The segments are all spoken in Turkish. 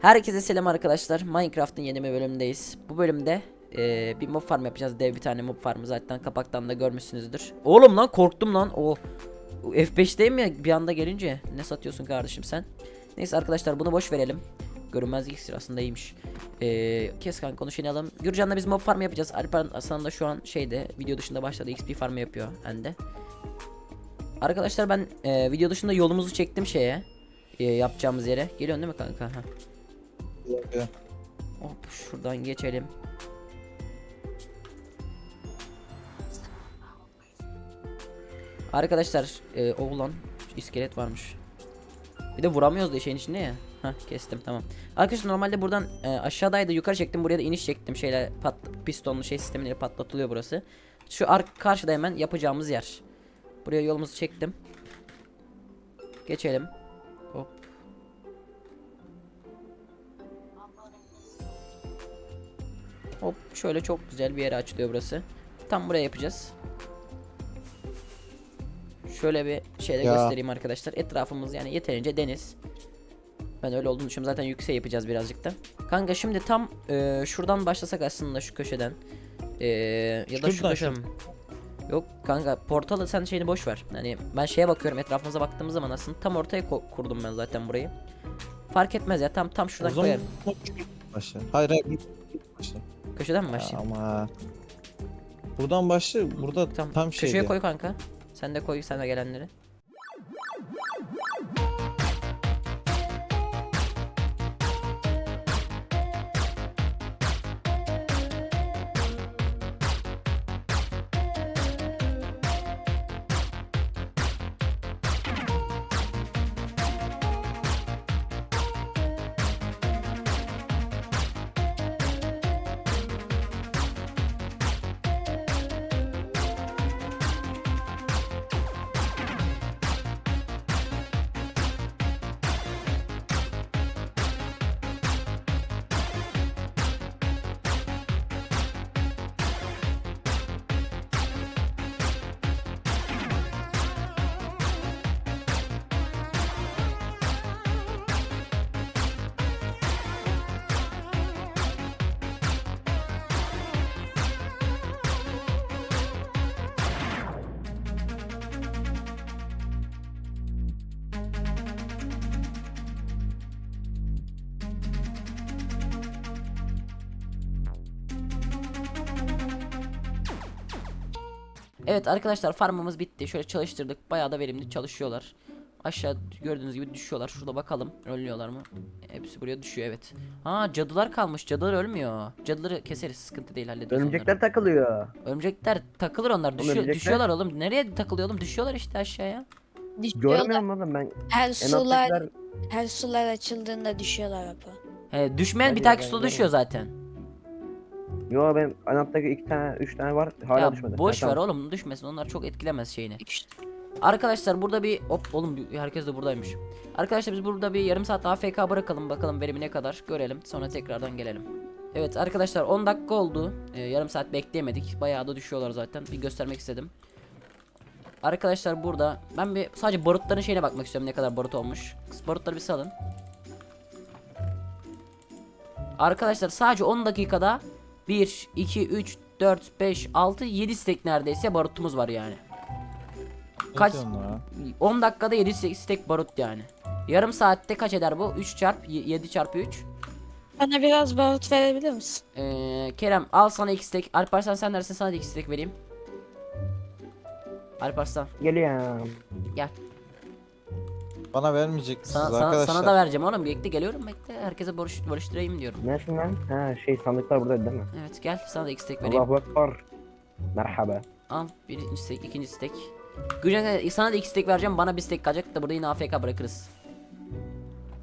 Herkese selam arkadaşlar. Minecraft'ın yeni bir bölümündeyiz. Bu bölümde eee, bir mob farm yapacağız. Dev bir tane mob farmı zaten kapaktan da görmüşsünüzdür. Oğlum lan korktum lan. O o F5'teyim ya bir anda gelince. Ne satıyorsun kardeşim sen? Neyse arkadaşlar bunu boş verelim. Görünmezlik iksir aslında iyiymiş. Eee kes kanka konuşalım. Gürcan'la biz mob farm yapacağız. Alper aslında da şu an şeyde video dışında başladı. XP farmı yapıyor ende. Arkadaşlar ben eee, video dışında yolumuzu çektim şeye. eee, yapacağımız yere. Geliyorsun değil mi kanka? Ha. Hop şuradan geçelim. Arkadaşlar e, oğlan iskelet varmış. Bir de vuramıyoruz da şeyin içinde ya. Hah kestim tamam. Arkadaşlar normalde buradan e, aşağıdaydı yukarı çektim buraya da iniş çektim. Şeyler pat pistonlu şey sistemleri patlatılıyor burası. Şu ar karşıda hemen yapacağımız yer. Buraya yolumuzu çektim. Geçelim. Hop şöyle çok güzel bir yere açılıyor burası. Tam buraya yapacağız. Şöyle bir şeyde Ya. göstereyim arkadaşlar. Etrafımız yani yeterince deniz. Ben öyle olduğunu düşünüyorum. Zaten yüksek yapacağız birazcık da. Kanka şimdi tam e, şuradan başlasak aslında şu köşeden. E, ya da şu köşeden. Yok kanka portalı sen şeyini boş ver. Hani ben şeye bakıyorum etrafımıza baktığımız zaman aslında tam ortaya ko- kurdum ben zaten burayı. Fark etmez ya tam tam şuradan koyarım. başla. Hayır hayır. Başla. Köşeden mi Ya başlayayım? ama. Buradan başla. Burada Tam, tam, şey. köşeye koy kanka. Sen de koy sen de gelenleri. Evet arkadaşlar farmımız bitti. Şöyle çalıştırdık. Bayağı da verimli çalışıyorlar. Aşağı gördüğünüz gibi düşüyorlar. Şurada bakalım. Ölüyorlar mı? Hepsi buraya düşüyor evet. Ha cadılar kalmış. Cadılar ölmüyor. Cadıları keseriz. Sıkıntı değil hallederiz Örümcekler onları. takılıyor. Örümcekler takılır onlar. Düşüyor, örümcekler- düşüyorlar oğlum. Nereye takılıyor oğlum? Düşüyorlar işte aşağıya. Görmüyor Düşüyorlar. musun oğlum ben? Her En sular alttakiler her sular açıldığında düşüyorlar hapa. He, düşmeyen bir Hadi takip ya, su ben düşüyor zaten. Yo benim en alttaki iki tane, üç tane var. Hala ya düşmedi. boş Ha, ver tamam. oğlum düşmesin. Onlar çok etkilemez şeyini. İşte Arkadaşlar burada bir hop oğlum herkes de buradaymış. Arkadaşlar biz burada bir yarım saat AFK bırakalım bakalım verimi ne kadar görelim sonra tekrardan gelelim. Evet arkadaşlar 10 dakika oldu. Ee, yarım saat bekleyemedik. Bayağı da düşüyorlar zaten. Bir göstermek istedim. Arkadaşlar burada ben bir sadece barutların şeyine bakmak istiyorum ne kadar barut olmuş. Barutları bir salın. Arkadaşlar sadece 10 dakikada 1 2 3 4 5 6 7 stek neredeyse barutumuz var yani. Kaç- Ne diyorsun lan? 10 dakikada 7 stek barut yani. Yarım saatte kaç eder bu? 3 çarp 7 çarpı 3. bana biraz barut verebilir misin? Ee, Kerem al sana 2 stek. Alparslan sen neresin sana da 2 stek vereyim. Alparslan Geliyorum. gel. Bana vermeyecek misiniz Sana, sana, arkadaşlar? sana da vereceğim oğlum. Bekle geliyorum bekle. Herkese barış, barıştırayım diyorum. Neresin lan? Ha şey sandıklar burada değil mi? Evet gel sana da 2 stek vereyim. Allahu Ekber. Merhaba. Al birinci stek, ikinci stek. Güzel sana da 2 stek vereceğim. Bana bir stek kalacak da burada yine AFK bırakırız.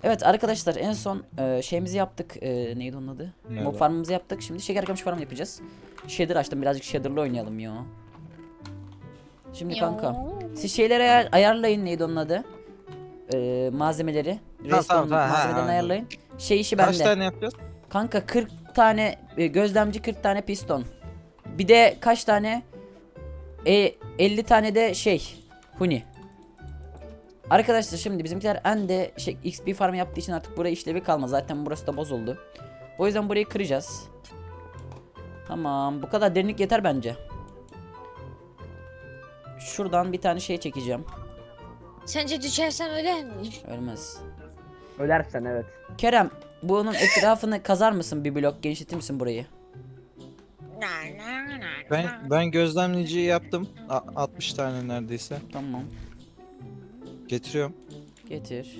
Evet arkadaşlar en son e, şeyimizi yaptık. E, neydi onun adı? Mob farmımızı yaptık. Şimdi şeker kamışı farm yapacağız. Shader açtım. Birazcık shader'lı oynayalım ya. Şimdi kanka. Siz şeyleri ayar- ayarlayın neydi onun adı? E, malzemeleri. Reston tamam, ha, ha, malzemelerini ha, ayarlayın. Şey işi Kaç bende. tane yapacağız? Kanka 40 tane e, gözlemci 40 tane piston. Bir de kaç tane? E 50 tane de şey. Huni. Arkadaşlar şimdi bizimkiler Ende şey, XP farm yaptığı için artık buraya işlevi kalmaz. Zaten burası da bozuldu. O yüzden burayı kıracağız. Tamam bu kadar derinlik yeter bence. Şuradan bir tane şey çekeceğim. Sence düşersen öyle mi? Ölmez. Ölersen evet. Kerem bunun etrafını kazar mısın bir blok genişletir misin burayı? Ben ben gözlemleyiciyi yaptım. A- 60 tane neredeyse. Tamam. Getiriyorum. Getir.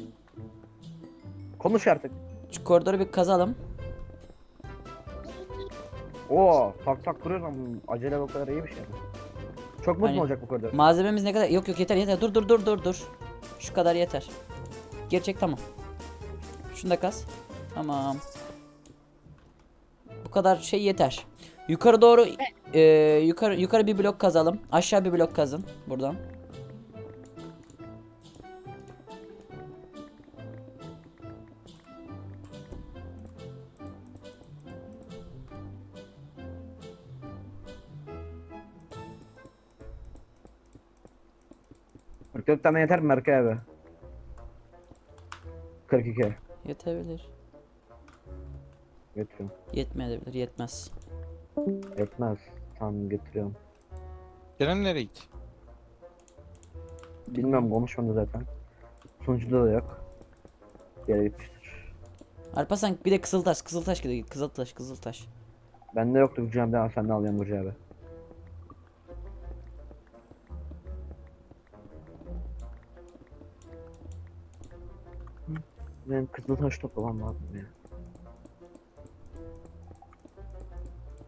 Konuş artık. Şu koridoru bir kazalım. Oo tak tak kuruyoruz ama acele bu kadar iyi bir şey mi? Çok mu uzun Hani- olacak bu koridor? Malzememiz ne kadar? Yok yok yeter yeter. Dur dur dur dur dur. Şu kadar yeter. Gerçek tamam. Şunu da kaz. Tamam. Bu kadar şey yeter. Yukarı doğru e, yukarı yukarı bir blok kazalım. Aşağı bir blok kazın buradan. Kırk tane yeter mi Berkay abi? 42. Yetebilir. Getiriyorum. Yetmeyebilir. Yetmez. Yetmez. Tamam getiriyorum. Kerem nereye gitti? Bilmiyorum konuşmadı zaten. Sunucuda da yok. Bir yere gitmiştir. Alparslan bir de Kızıltaş. Kızıltaş git. Kızıltaş. Kızıltaş. Bende yoktu Burcu abi. Ama sen de alıyorum Burcu abi. Benim kızıl taş toplamam lazım ya.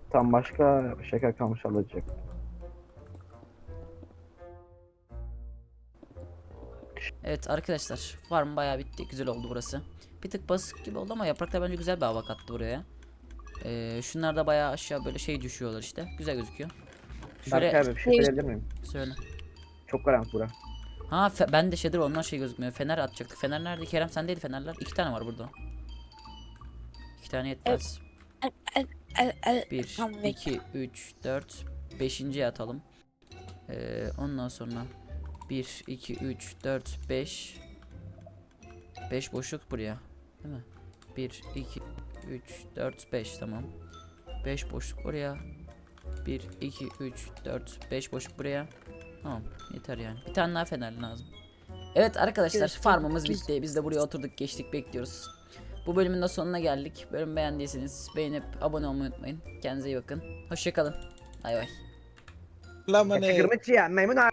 Tam başka şeker kalmış alacak. Evet arkadaşlar farm bayağı bitti. Güzel oldu burası. Bir tık basık gibi oldu ama yapraklar bence güzel bir hava kattı buraya. Ee, şunlar da bayağı aşağı böyle şey düşüyorlar işte. Güzel gözüküyor. Şöyle abi bir şey söyleyebilir miyim? söyle. Çok karanlık bura. Ha ben de şeydir onlar şey gözükmüyor. Fener atacaktık. Fener nerede? Kerem sendeydi fenerler. İki tane var burada. İki tane yetmez. Bir, iki, üç, dört, beşinciye atalım. Ee, ondan sonra bir, iki, üç, dört, beş. Beş boşluk buraya. Değil mi? Bir, iki, üç, dört, beş tamam. Beş boşluk buraya. Bir, iki, üç, dört, beş boşluk buraya. Tamam yeter yani. Bir tane daha fener lazım. Evet arkadaşlar Göstereyim. farmımız bitti. Biz de buraya oturduk geçtik bekliyoruz. Bu bölümün de sonuna geldik. Bölüm beğendiyseniz beğenip abone olmayı unutmayın. Kendinize iyi bakın. Hoşçakalın. Bay bay. Kırmızı ya maymun abi.